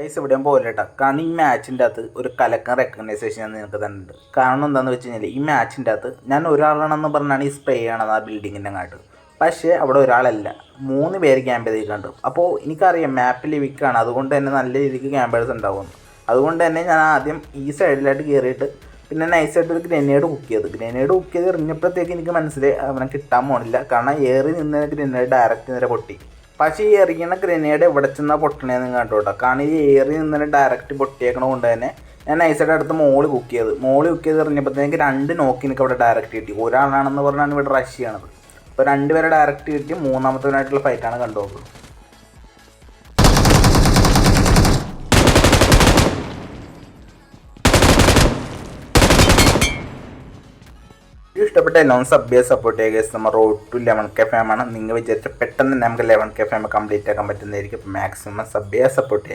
Guys എവിടെയും പോലെ കേട്ടോ കാരണം ഈ മാച്ചിന്റെ അകത്ത് ഒരു കലക്കൻ റെക്കഗ്നൈസേഷൻ ഞാൻ നിങ്ങൾക്ക് തന്നെ ഉണ്ട് കാരണം എന്താണെന്ന് വെച്ച് കഴിഞ്ഞാൽ ഈ മാച്ചിന്റെ അകത്ത് ഞാൻ ഒരാളാണെന്ന് പറഞ്ഞാണ് ഈ സ്പ്രേ ചെയ്യണത് ആ ബിൽഡിങ്ങിന്റെ അങ്ങോട്ട്. പക്ഷേ അവിടെ ഒരാളല്ല. മൂന്ന് പേര് ക്യാമ്പ് ചെയ്തിട്ടുണ്ട്. അപ്പോൾ എനിക്കറിയാം മാപ്പിൽ വിക്കാണ്. അതുകൊണ്ട് തന്നെ നല്ല രീതിക്ക് ക്യാമ്പേഴ്സ് ഉണ്ടാവും അതുകൊണ്ട് തന്നെ ഞാൻ ആദ്യം ഈ സൈഡിലായിട്ട് കയറിയിട്ട് പിന്നെ നൈസായിട്ട് ഒരു ഗ്രനേഡ് കുക്ക് ചെയ്ത്. ഗ്രനേഡ് കുക്ക് ചെയ്ത് എറിഞ്ഞപ്പോഴത്തേക്ക് എനിക്ക് മനസ്സിലായി അവനെ കിട്ടാൻ പോണില്ല. കാരണം ഏറി നിന്ന് ഗ്രനേഡ് ഡയറക്റ്റ് നേരെ പൊട്ടി. പക്ഷേ ഈ എറിയണ ഗ്രനേഡ് എവിടെ ചെന്നാൽ പൊട്ടണേന്ന് കണ്ടോട്ടോ. കാരണം ഈ ഏറി നിന്ന് ഡയറക്റ്റ് പൊട്ടിയേക്കണ കൊണ്ട് തന്നെ ഞാൻ നൈസായിട്ട് അടുത്ത് മോൾ കുക്ക് ചെയ്ത്. മോൾ കുക്ക് ചെയ്ത് എറിഞ്ഞപ്പോഴത്തേക്ക് രണ്ട് നോക്കി എനിക്ക് അവിടെ ഡയറക്റ്റ് കിട്ടി. ഒരാളാണെന്ന് പറഞ്ഞാണ് ഇവിടെ റഷ് ചെയ്യണത്. അപ്പോൾ രണ്ടുപേരെ ഡയറക്റ്റ് കിട്ടി മൂന്നാമത്തവനായിട്ടുള്ള ഫൈറ്റാണ് കണ്ടുപോകുന്നത് ഇഷ്ടപ്പെട്ട എല്ലാം സബ് ബേസ് സപ്പോർട്ട് ചെയ്യുക. നമ്മൾ റോഡ് ടു ലെവൻ കെ ഫാമാണ് നിങ്ങൾ വിചാരിച്ച പെട്ടെന്ന് നമുക്ക് ലെവൻ കെ കംപ്ലീറ്റ് ആക്കാൻ പറ്റുന്നതായിരിക്കും. മാക്സിമം സബ് ബേസ് സപ്പോർട്ട് ചെയ്യുക.